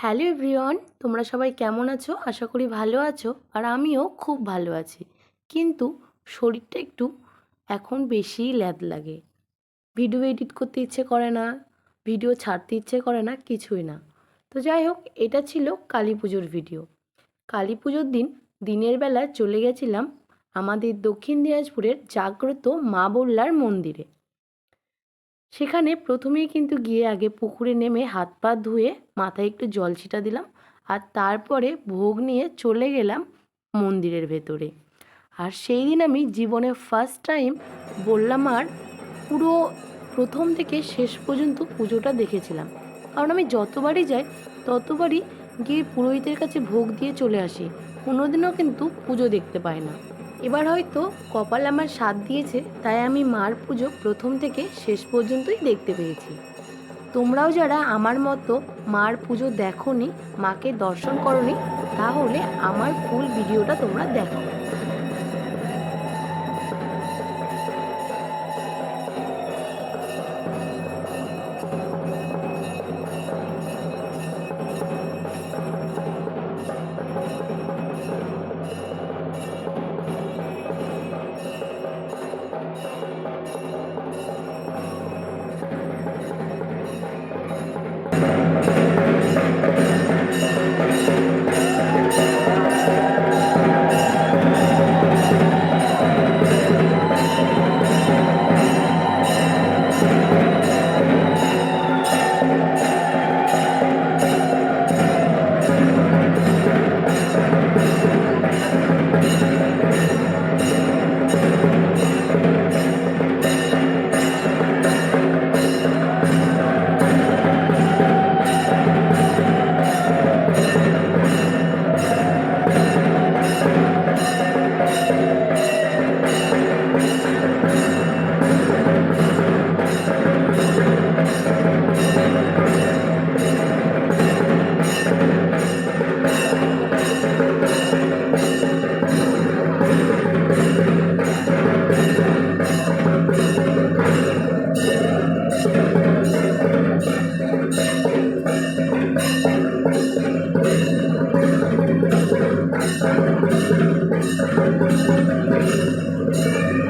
Hello everyone, তোমরা সবাই কেমন আছো? আশা করি ভালো আছো আর আমিও খুব ভালো আছি। কিন্তু শরীরটা একটু এখন বেশিই ল্যাদ লাগে। ভিডিও এডিট করতে ইচ্ছে করে না, ভিডিও ছাড়তে ইচ্ছে করে না, কিছুই না। তো যাই হোক, এটা ছিল কালী পুজোর ভিডিও। কালী পুজোর দিন, দিনের বেলা চলে গেছিলাম আমাদের দক্ষিণ দিনাজপুরের জাগ্রত মা বল্লার মন্দিরে। সেখানে প্রথমেই কিন্তু গিয়ে আগে পুকুরে নেমে হাত পা ধুয়ে মাথায় একটু জল ছিটা দিলাম আর তারপরে ভোগ নিয়ে চলে গেলাম মন্দিরের ভেতরে। আর সেই দিন আমি জীবনে ফার্স্ট টাইম বললাম আর পুরো প্রথম থেকে শেষ পর্যন্ত পুজোটা দেখেছিলাম। কারণ আমি যতবারই যাই, ততবারই গিয়ে পুরোহিতের কাছে ভোগ দিয়ে চলে আসি। কোনোদিনও কিন্তু পুজো দেখতে পাই না। এবার হয়তো কপাল আমার সাথ দিয়েছে, তাই আমি মার পুজো প্রথম থেকে শেষ পর্যন্তই দেখতে পেয়েছি। তোমরাও যারা আমার মতো মার পুজো দেখো মাকে দর্শন করনি, তাহলে আমার ফুল ভিডিওটা তোমরা দেখো।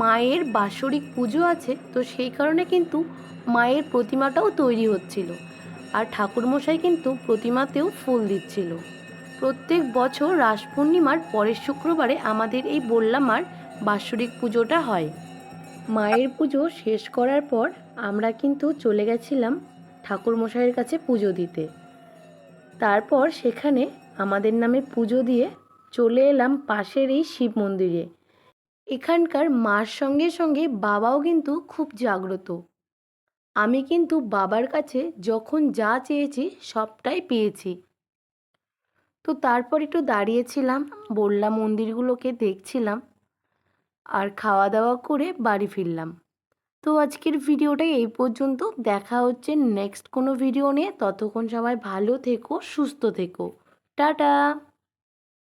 মায়ের বাৎসরিক পুজো আছে, তো সেই কারণে কিন্তু মায়ের প্রতিমাটাও তৈরি হচ্ছিল। আর ঠাকুরমশাই কিন্তু প্রতিমাতেও ফুল দিচ্ছিল। প্রত্যেক বছর রাস পূর্ণিমার পরের শুক্রবারে আমাদের এই বললামার বাৎসরিক পুজোটা হয়। মায়ের পুজো শেষ করার পর আমরা কিন্তু চলে গেছিলাম ঠাকুরমশাইয়ের কাছে পুজো দিতে। তারপর সেখানে আমাদের নামে পুজো দিয়ে চলে এলাম পাশের এই শিব মন্দিরে। এখানকার মার সঙ্গে সঙ্গে বাবাও কিন্তু খুব জাগ্রত। আমি কিন্তু বাবার কাছে যখন যা চেয়েছি সবটাই পেয়েছি। তো তারপর একটু দাঁড়িয়েছিলাম বললা মন্দিরগুলোকে দেখছিলাম আর খাওয়া দাওয়া করে বাড়ি ফিরলাম। তো আজকের ভিডিওটা এই পর্যন্ত, দেখা হচ্ছে নেক্সট কোনো ভিডিও নিয়ে। ততক্ষণ সবাই ভালো থেকো, সুস্থ থেকো। টাটা!